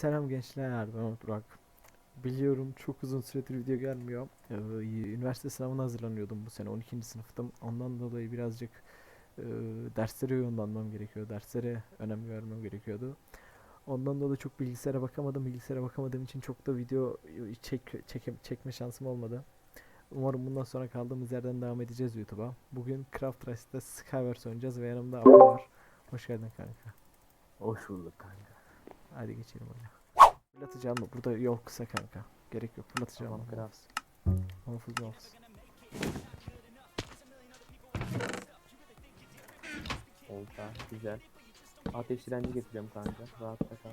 Selam gençler, ben Burak. Biliyorum çok uzun süredir video gelmiyor. Ee, üniversite sınavına hazırlanıyordum bu sene, 12. sınıftım. Ondan dolayı birazcık e, derslere yoğunlanmam gerekiyor. Derslere önem vermem gerekiyordu. Ondan dolayı çok bilgisayara bakamadım. Bilgisayara bakamadığım için çok da video çek, çeke- çekme şansım olmadı. Umarım bundan sonra kaldığımız yerden devam edeceğiz YouTube'a. Bugün Craft Race'de Skywars oynayacağız ve yanımda Apo var. Hoş geldin kanka. Hoş bulduk kanka. Hadi geçelim oyuna. Fırlatacağım mı? Burada yol kısa kanka. Gerek yok. Fırlatacağım Tamam mı? kral. Muhafız muhafız. Olta güzel. Ateş direnci getireceğim kanka. Rahatta kal.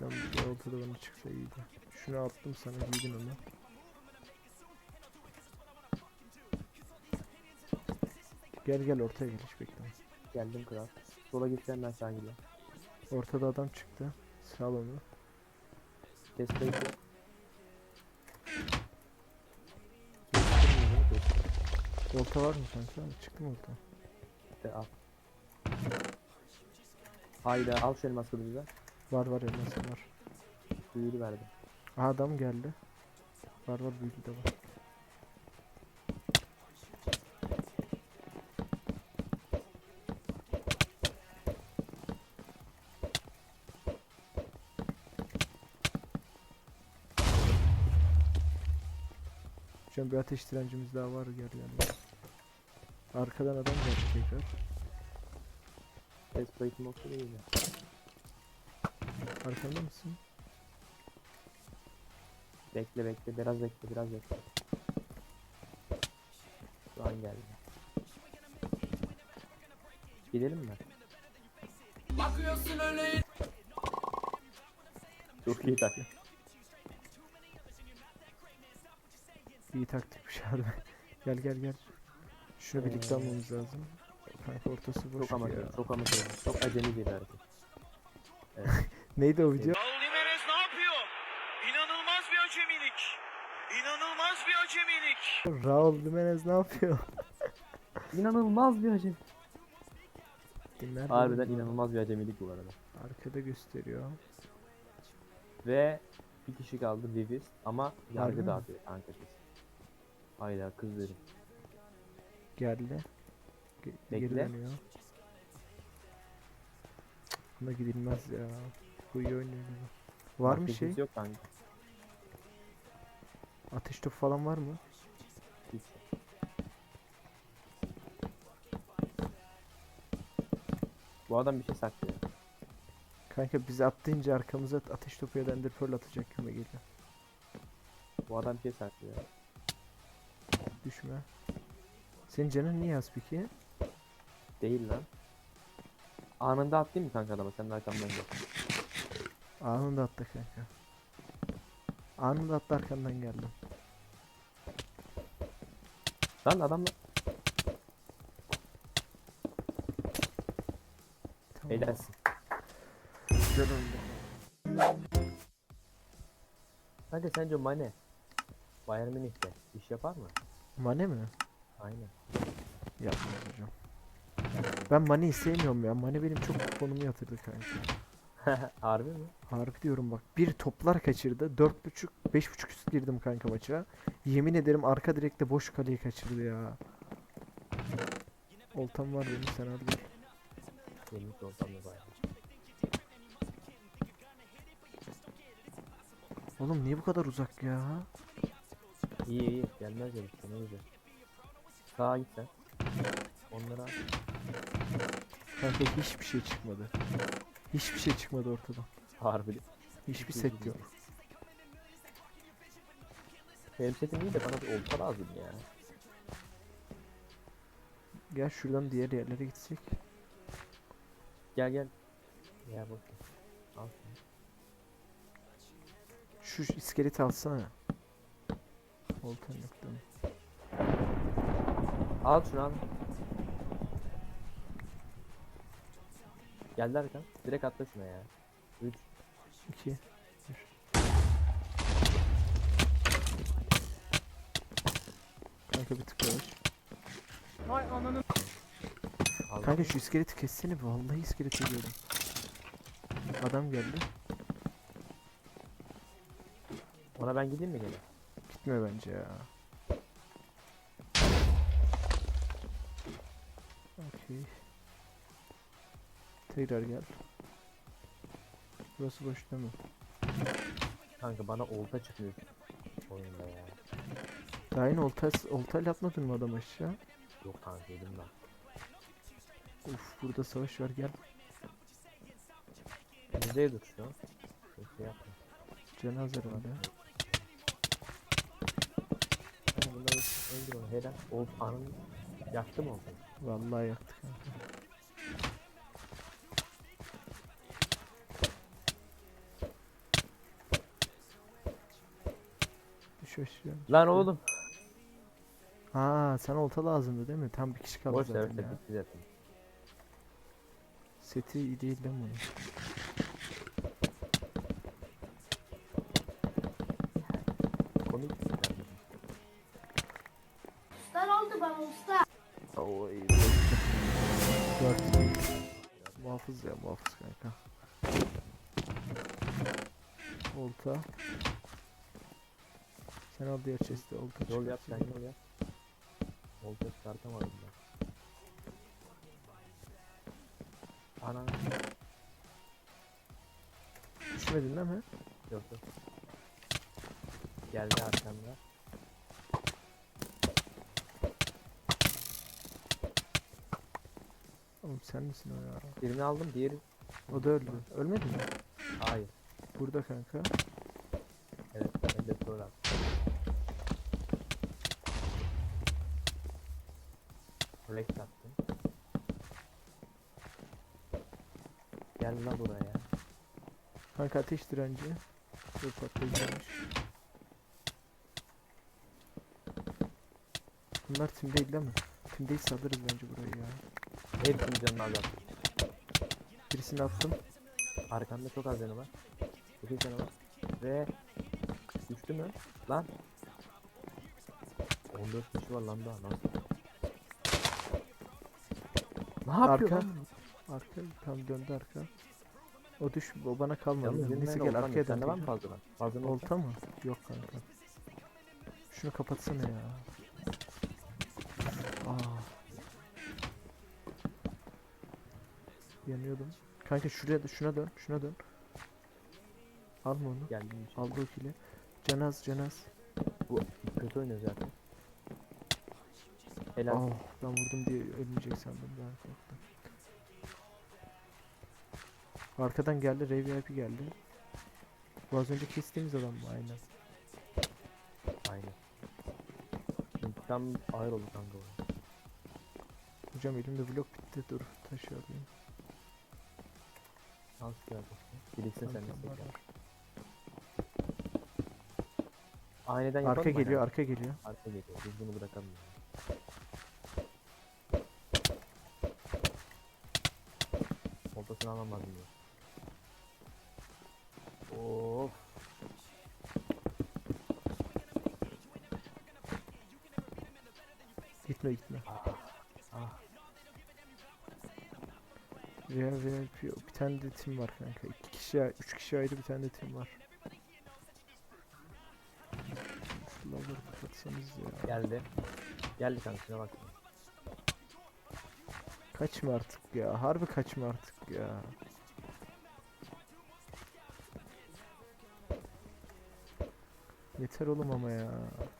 Can bir ortada bana çıksa iyiydi. Şunu attım sana giydin onu. Gel gel ortaya gel hiç bekleme. Geldim kral. Sola gideceğim ben sağa gidiyorum. Ortada adam çıktı. Sağ ol onu. Desteği yok. Volta var mı kanka? Çıktı mı volta? De al. Hayda al şu elmas kılıcı Var var elması var. Büyülü verdim. Aha adam geldi. Var var büyülü de var. Şu bir ateş direncimiz daha var gel yani. Arkadan adam geldi tekrar. Test plate olsa da iyi. Arkanda mısın? Bekle bekle biraz bekle biraz bekle. Şu an geldi. Gidelim mi? Bakıyorsun öyle Çok iyi tak. İyi taktikmiş harbi. gel gel gel. Şunu birlikte Ee, almamız lazım. Kanka ortası boş Çok amatör, ya. çok amatör. Çok acemi bir hareket. Neydi o video? Raul Jimenez ne yapıyor? İnanılmaz bir acemilik. İnanılmaz bir acemilik. Raul Jimenez ne yapıyor? İnanılmaz bir acemi. Dinler Harbiden inanılmaz bir acemilik bu arada. Arkada gösteriyor. Ve bir kişi kaldı Vivis ama Harbi yargı mi? dağıtıyor kanka kız. Hayda kız dedim. Geldi. Ge- geri Bekle. dönüyor. Cık, Buna gidilmez ya. Bu iyi oynuyor. Var mı şey? Yok kanka. Ateş topu falan var mı? Hiç. Bu adam bir şey saklıyor. Kanka bizi attığınca arkamıza ateş topu ya da ender pearl atacak gibi geliyor. Bu adam bir şey saklıyor. Düşme. Senin canın niye az peki? Değil lan. Anında attın mı kanka adama? Sen de arkamdan gel. Anında attı kanka. Anında attı arkandan geldim. Lan adamla Tamam. eğlensin. Oldu. Kanka sence Mane Bayern Münih'te iş yapar mı? Mane mi? Aynen. Yapmaz hocam. Ben Mane'yi sevmiyorum ya. Mane benim çok kuponumu yatırdı kanka. Harbi mi? Harbi diyorum bak. Bir toplar kaçırdı. 4.5 5.5 üst girdim kanka maça. Yemin ederim arka direkte boş kaleyi kaçırdı ya. Oltam var benim sen al gel. Benim de ortamda Bayern. Oğlum niye bu kadar uzak ya? İyi iyi gelmez ya işte ne güzel. Sağa git sen. Onlara Kanka hiçbir şey çıkmadı. Hiçbir şey çıkmadı ortadan. harbi. Hiçbir Hiç set yok. Benim setim iyi de bana bir olta lazım ya. Gel şuradan diğer yerlere gitsek. Gel gel. Ya bak. Al. Şu iskeleti alsana. Mi? Al şunu al. Geldi arkan. Direkt atla şuna ya. 3 2 Kanka bir tık yavaş. Vay ananı. Aldın Kanka şu iskeleti kessene bir vallahi iskelet görüyorum. Adam geldi. Ona ben gideyim mi gene? Gitme bence ya. Okey. Tekrar gel. Burası boş değil mi? Kanka bana olta çıkıyor oyunda ya. Daha yeni olta, oltayla yapmadın mı adam aşağı? Yok kanka elimden. Uf burada savaş var gel. Bizde dur şu an. Şey yapma. Cenaze herhalde. Ha, bunları öldür onu. Helal. Ol anın yaktı mı oltayı? Vallahi yaktık aşağı. Lan oğlum. Ha sen olta lazımdı değil mi? Tam bir kişi kaldı Boş ver zaten ya. bitti zaten. Seti iyi değil lan bunun. Usta? Değil. Muhafız ya muhafız kanka. Olta. Sen al diğer chest'e olta Yol yap sen yol yap. Olta çıkartamadım ben. Ana. Düşmedin değil mi? Yok yok. Geldi arkamda. Oğlum sen misin o ya? Birini aldım diğeri. O da öldü. Ölmedi mi? Hayır. Burada kanka. Evet. Ben de troll attım. Flex attım. Gel lan buraya. Kanka ateş direnci. Dur patlayıcıymış. Bunlar tim değil değil mi? Tim değil alırız bence burayı ya. Hepsinin canını azalttım. Birisini attım. Arkamda çok az canı var. Az canı var. Ve düştü mü? Lan. 14 kişi var lan daha. Nasıl? Ne yapıyor Arka. lan? Arka tam döndü arka. O düş o bana kalmadı. Yalnız Neyse gel arkaya yok. Sende var mı dön. Fazladan olta. Olta mı? Yok kanka. Şunu kapatsana ya. Yanıyordum. Kanka şuraya da şuna dön, şuna dön. Alma onu. Geldim. için. Aldı o kili. Canaz, canaz. Bu kötü oynuyor zaten. Helal. Oh, ben vurdum diye ölmeyecek sandım ben korktum. Arkadan geldi, Ray VIP geldi. Bu az önce kestiğimiz adam mı? Aynen. Aynen. Ağır oldu kanka. Hocam elimde blok bitti. Dur taşı alayım. Şans geldi. Biriksin sen de tekrar. Aniden yapalım Arka mı geliyor, arka geliyor. Arka geliyor. Biz bunu bırakalım. Oltasını almam lazım diyor. Of. Gitme gitme. Ah. Real VIP bir tane de tim var kanka. İki kişi, üç kişi ayrı bir tane de tim var. Şu lavları kapatsanız ya. Geldi. Geldi kanka şuna bak. Kaçma artık ya. Harbi kaçma artık ya. Yeter oğlum ama ya.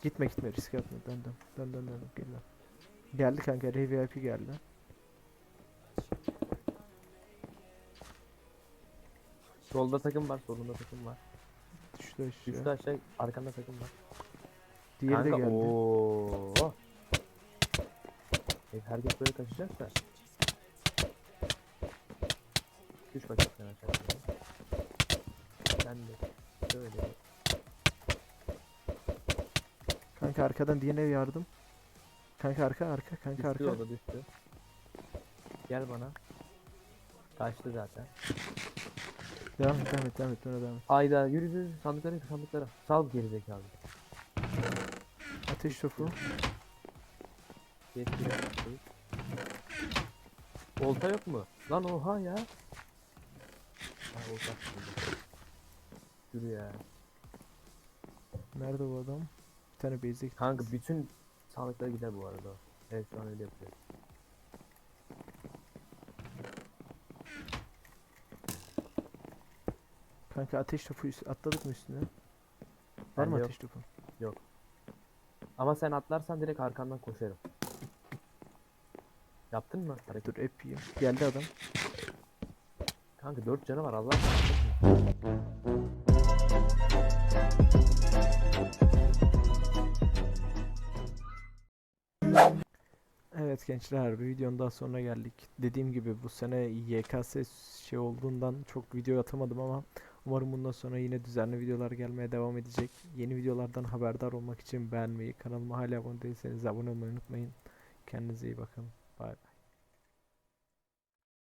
Gitme gitme risk atma. Dön dön. Dön dön dön. Gel lan. Geldi kanka. Ray VIP geldi. Solda takım var, solunda takım var. Düştü aşağı. Düştü aşağı, arkanda takım var. Diğeri de Kanka, geldi. ooo. E, herkes böyle kaçacaksa. Düş bakayım sen aşağıya. Sen de şöyle. Kanka arkadan diğerine yardım. Kanka arka arka kanka Düştü arka. da düştü. Gel bana. Kaçtı zaten. Devam et devam et devam et. Sonra devam et. Hayda yürü yürü sandıklara yürü sandıklara. Sal geri zekalı. Ateş topu. Geri. Olta yok mu? Lan oha ya. Ha olta. Yürü ya. Nerede bu adam? Bir tane basic. Kanka bütün sandıklara gider bu arada. Evet şu an öyle yapıyor. Kanka ateş topu atladık mı üstüne? Var mı Bende yok. ateş topu? Ama sen atlarsan direkt arkandan koşarım. Yaptın mı? Hareket. Dur hep yiyeyim. Geldi adam. Kanka 4 canı var Allah. Evet gençler bir videonun daha sonuna geldik. Dediğim gibi bu sene YKS şey olduğundan çok video atamadım ama umarım bundan sonra yine düzenli videolar gelmeye devam edecek. Yeni videolardan haberdar olmak için beğenmeyi, kanalıma hala abone değilseniz abone olmayı unutmayın. Kendinize iyi bakın. Bay.